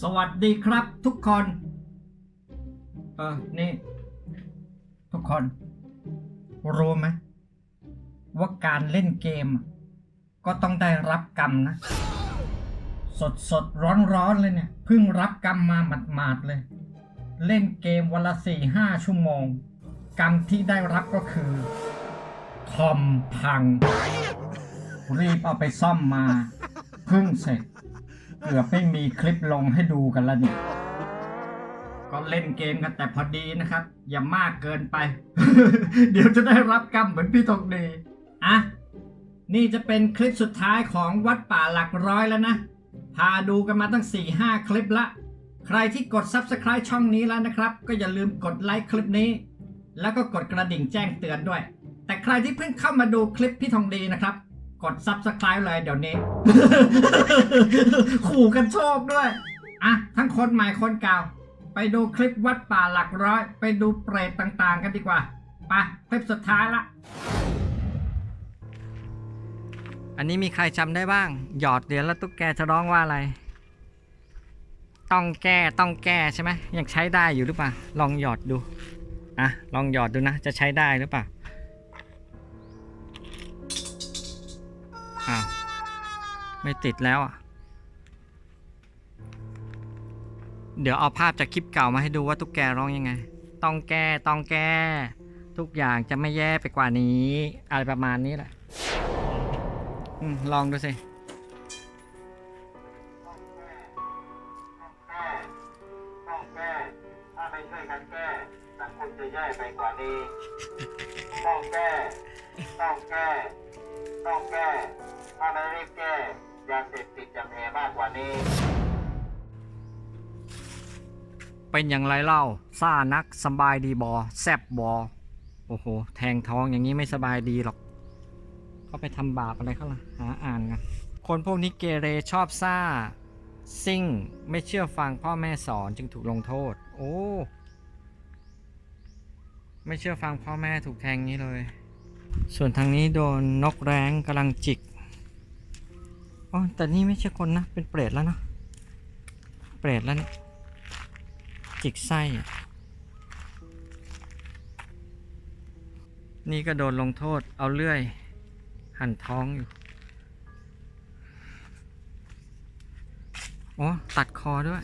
สวัสดีครับทุกคน เออ นี่ ทุกคน รู้ไหมว่าการเล่นเกม ก็ต้องได้รับกรรมนะ สดสดร้อนร้อนเลยเนี่ย เพิ่งรับกรรมมาหมาดๆเลย เล่นเกมวันละสี่ห้าชั่วโมง กรรมที่ได้รับก็คือ คอมพัง รีบเอาไปซ่อมมา เพิ่งเสร็จ เกือบไม่มีคลิปลงให้ดูกันแล้วเนี่ยก็เล่นเกมกันแต่พอดีนะครับ อย่ามากเกินไป เดี๋ยวจะได้รับกรรมเหมือนพี่ทองดีอะนี่จะเป็นคลิปสุดท้ายของวัดป่าหลักร้อยแล้วนะ พาดูกันมาตั้ง 4 5 คลิปละ ใครที่กด Subscribe ช่องนี้แล้วนะครับ ก็อย่าลืมกดไลค์คลิปนี้ แล้วก็กดกระดิ่งแจ้งเตือนด้วย แต่ใครที่เพิ่งเข้ามาดูคลิปพี่ทองดีนะครับ กด Subscribe เลยเดี๋ยวนี้ ขู่กันโชคด้วย อะ ทั้งคนใหม่คนเก่า ไปดูคลิปวัดป่าหลักร้อย ไปดูเปรตต่างๆ กันดีกว่าไปคลิปสุดท้ายละ อันนี้มีใครจำได้บ้าง หยอดเหรียญแล้วตุ๊กแกจะร้องว่าอะไร ต้องแก้ต้องแก้ใช่ไหมยังใช้ได้อยู่หรือเปล่า ลองหยอดดู อะ ลองหยอดดูนะ จะใช้ได้หรือเปล่า ไม่ติดแล้วอะ เดี๋ยวเอาภาพจากคลิปเก่ามาให้ดูว่าตุ๊กแกร้องยังไง ต้องแก้ต้องแก้ ทุกอย่างจะไม่แย่ไปกว่านี้ อะไรประมาณนี้แหละอลองดูสิต้องแก้ถ้าไม่ช่วยกันแก้สังคมจะแย่ไปกว่านี้ต้องแก้ต้องแก้ ต้องแก้ถ้าไม่รีบแก้ ยาเสพติดจะแพ่มากกว่านี้ เป็นอย่างไรเล่าซ่านักสบายดีบอแซบบอโอ้โห แทงท้องอย่างนี้ไม่สบายดีหรอก เขาไปทำบาปอะไรเขาล่ะหาอ่านกันคนพวกนี้เกเรชอบซ่า ซิ่งไม่เชื่อฟังพ่อแม่สอนจึงถูกลงโทษ โอ้ ไม่เชื่อฟังพ่อแม่ถูกแทงงี้เลย ส่วนทางนี้โดนนกแร้งกำลังจิก อ๋อแต่นี่ไม่ใช่คนนะ เป็นเปรตแล้วเนาะเปรตแล้วเนี่ยจิกไส้นี่ก็โดนลงโทษเอาเลื่อย หั่นท้องอยู่อ๋อตัดคอด้วย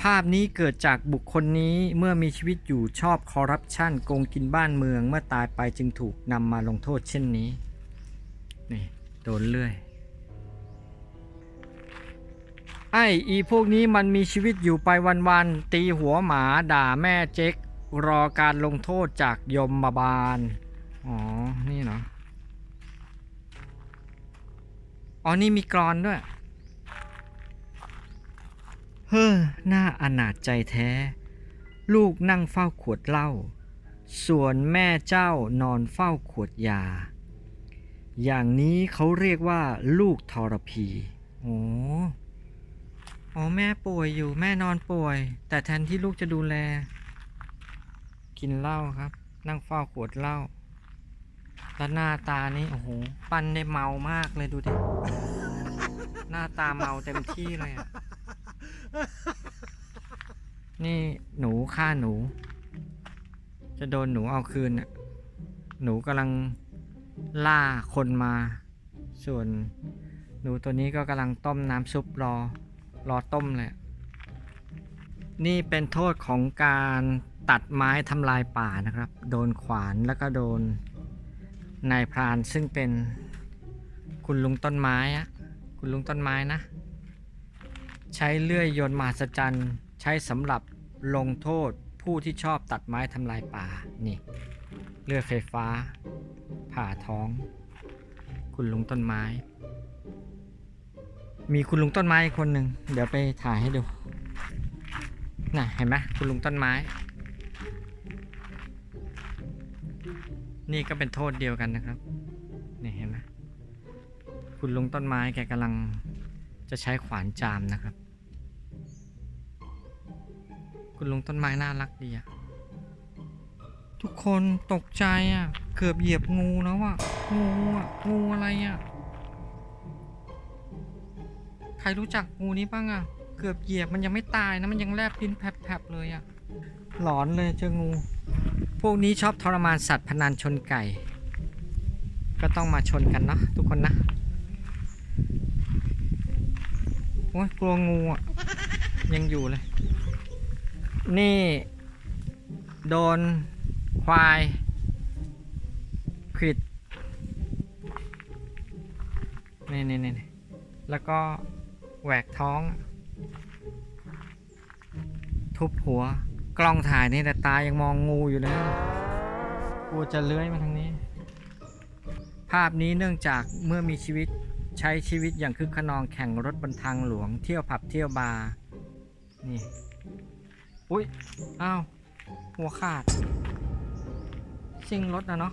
ภาพนี้เกิดจากบุคคลนี้เมื่อมีชีวิตอยู่ชอบคอร์รัปชันโกงกินบ้านเมือง เมื่อตายไปจึงถูกนำมาลงโทษเช่นนี้นี่ โดนเลื่อยไอ้อีพวกนี้มันมีชีวิตอยู่ไปวันๆตีหัวหมาด่าแม่เจ๊กรอการลงโทษจากยมมาบาล อ๋อ นี่เนาะอ๋อ นี่มีกรอนด้วย เฮ้อหน้าอนาจใจแท้ ลูกนั่งเฝ้าขวดเหล้า ส่วนแม่เจ้านอนเฝ้าขวดยา อย่างนี้เขาเรียกว่าลูกทรพีโอ้อ๋อแม่ป่วยอยู่แม่นอนป่วย แต่แทนที่ลูกจะดูแล กินเหล้าครับ นั่งเฝ้าขวดเหล้าแล้วหน้าตานี่โอ้โหปั้นได้เมามากเลยดูดิ หน้าตาเมาเต็มที่เลยอะนี่หนูฆ่าหนู จะโดนหนูเอาคืนอะหนูกำลัง ล่าคนมา ส่วนหนูตัวนี้ก็กำลังต้มน้ำซุปรอ รอต้มเลย นี่เป็นโทษของการตัดไม้ทำลายป่านะครับ โดนขวานแล้วก็โดนนายพรานซึ่งเป็นคุณลุงต้นไม้อะคุณลุงต้นไม้นะ ใช้เลื่อยยนต์มหัศจรรย์ ใช้สำหรับลงโทษผู้ที่ชอบตัดไม้ทำลายป่านี่ เลือยไฟฟ้า ผ่าท้อง คุณลุงต้นไม้ มีคุณลุงต้นไม้อีกคนหนึ่งเดี๋ยวไปถ่ายให้ดูน่ะเห็นไหมคุณลุงต้นไม้ นี่ก็เป็นโทษเดียวกันนะครับนี่เห็นไหมคุณลุงต้นไม้แกกำลังจะใช้ขวานจามนะครับ คุณลุงต้นไม้น่ารักดีอะ ทุกคนตกใจอะ เกือบเหยียบงูแล้วอะ งูอะ งูอะไรอะ ใครรู้จักงูนี้บ้างอะ เกือบเหยียบมันยังไม่ตายนะ มันยังแลบลิ้นแผลบๆเลยอะ หลอนเลยเจองู พวกนี้ชอบทรมานสัตว์พนันชนไก่ ก็ต้องมาชนกันเนาะทุกคนนะ โอ้ยกลัวงูอะ ยังอยู่เลย นี่ โดน ควายขิดนี่นี่นี่แล้วก็แหวกท้อง ทุบหัว กล้องถ่ายนี่แต่ตายังมองงูอยู่เลยกูจะเลื้อยมาทางนี้ ภาพนี้เนื่องจากเมื่อมีชีวิตใช้ชีวิตอย่างคึกขนองแข่งรถบนทางหลวง เที่ยวผับเที่ยวบาร์นี่ อุ้ยอ้าวหัวขาด ซิ่งรถนะเนาะ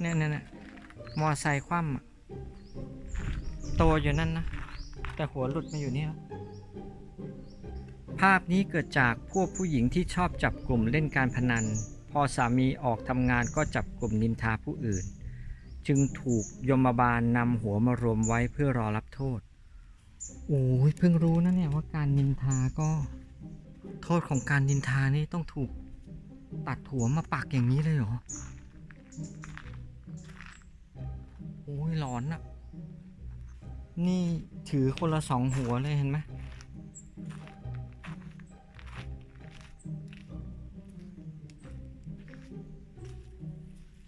เนี่ยเนี่ยเนี่ยมอไซค์คว่ำอะโตอยู่นั่นนะ แต่หัวหลุดมาอยู่นี่ยภาพนี้เกิดจากพวกผู้หญิงที่ชอบจับกลุ่มเล่นการพนัน พอสามีออกทำงานก็จับกลุ่มนินทาผู้อื่น จึงถูกยมบาลนำหัวมารวมไว้เพื่อรอรับโทษโอ้ยเพิ่งรู้นะเนี่ยว่าการนินทาก็ โทษของการนินทานี่ต้องถูก ตัดหัวมาปักอย่างนี้เลยเหรอ โอ้ยหลอนอะนี่ถือคนละสองหัวเลยเห็นไหม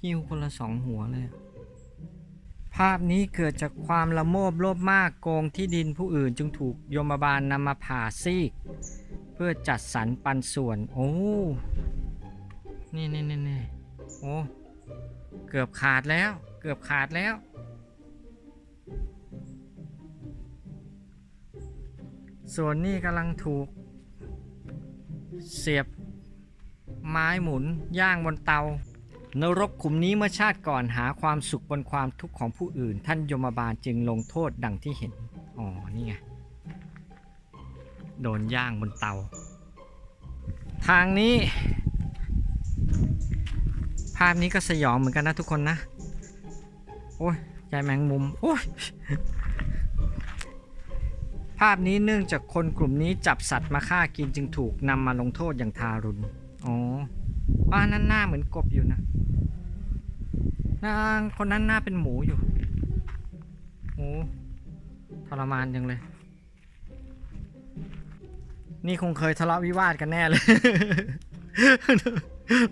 หิ้วคนละสองหัวเลย ภาพนี้เกิดจากความละโมบโลภมากโกงที่ดินผู้อื่นจึงถูกโยมบาลนำมาผ่าซีก เพื่อจัดสรรปันส่วน โอ้ นี่นี่นี่นี่โอ้เกือบขาดแล้ว เกือบขาดแล้ว ส่วนนี้กำลังถูก เสียบไม้หมุนย่างบนเตานรกขุมนี้เมื่อชาติก่อนหาความสุขบนความทุกข์ของผู้อื่น ท่านยมบาลจึงลงโทษดังที่เห็น อ๋อ นี่ไง โดนย่างบนเตา ทางนี้าพนี้ก็สยองเหมือนกันนะทุกคนนะ โอ้ยใจแมงมุม โอ้ย ภาพนี้เนื่องจากคนกลุ่มนี้จับสัตว์มาฆ่ากินจึงถูกนำมาลงโทษอย่างทารุณ อ๋อป้านั่นหน้าเหมือนกบอยู่นะนางคนนั้นหน้าเป็นหมูอยู่โอ้ทรมานจังเลย นี่คงเคยทะเลาะวิวาทกันแน่เลย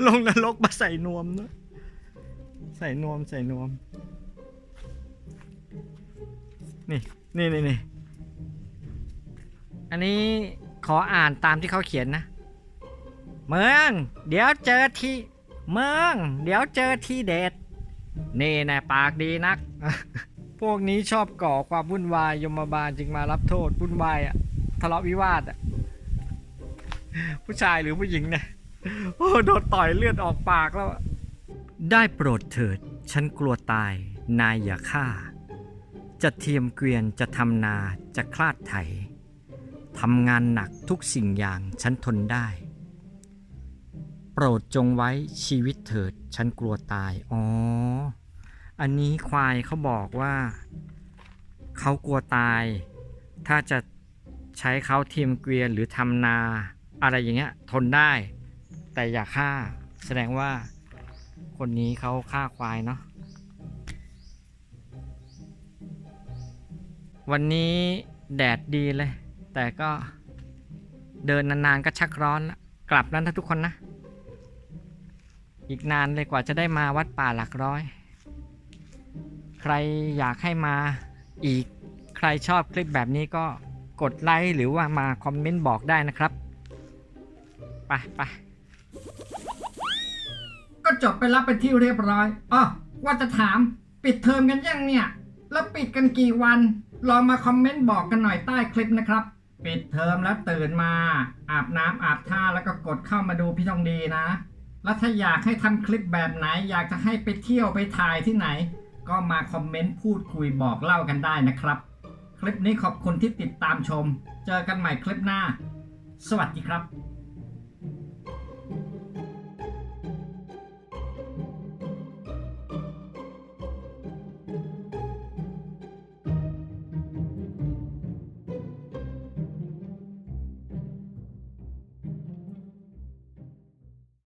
ลงนรกมาใส่นวมเนอะใส่นวมใส่นวม นี่นี่นี่นี่อันนี้ขออ่านตามที่เขาเขียนนะ เมือง เดี๋ยวเจอที่เมือง เดี๋ยวเจอที่เด็ด นี่นะปากดีนัก พวกนี้ชอบก่อความวุ่นวายยมบาลจึงมารับโทษวุ่นวายอะทะเลาะวิวาทอะผู้ชายหรือผู้หญิงเนี่ย โอ้โดนต่อยเลือดออกปากแล้วอะได้โปรดเถิด ฉันกลัวตาย นายอย่าฆ่า จะเทียมเกวียนจะทำนาจะคลาดไถทำงานหนักทุกสิ่งอย่างฉันทนได้ โปรดจงไว้ชีวิตเถิด ฉันกลัวตาย อ๋อ อันนี้ควายเขาบอกว่า เขากลัวตาย ถ้าจะใช้เขาเทียมเกวียนหรือทำนา อะไรอย่างเงี้ยทนได้ แต่อย่าฆ่า แสดงว่าคนนี้เขาฆ่าควายเนาะวันนี้แดดดีเลย แต่ก็เดินนานๆก็ชักร้อนละกลับแล้วนะทุกคนนะ อีกนานเลยกว่าจะได้มาวัดป่าหลักร้อย ใครอยากให้มาอีกใครชอบคลิปแบบนี้ก็กดไลค์หรือว่ามาคอมเมนต์บอกได้นะครับ ไปไป จบไปแล้วเป็นที่เรียบร้อยอ๋อว่าจะถามปิดเทอมกันยังเนี่ย แล้วปิดกันกี่วัน ลองมาคอมเมนต์บอกกันหน่อยใต้คลิปนะครับ ปิดเทอมแล้วตื่นมา อาบน้ำอาบท่าแล้วก็กดเข้ามาดูพี่ทองดีนะ แล้วถ้าอยากให้ทำคลิปแบบไหน อยากจะให้ไปเที่ยวไปถ่ายที่ไหน ก็มาคอมเมนต์พูดคุยบอกเล่ากันได้นะครับ คลิปนี้ขอบคุณที่ติดตามชม เจอกันใหม่คลิปหน้า สวัสดีครับ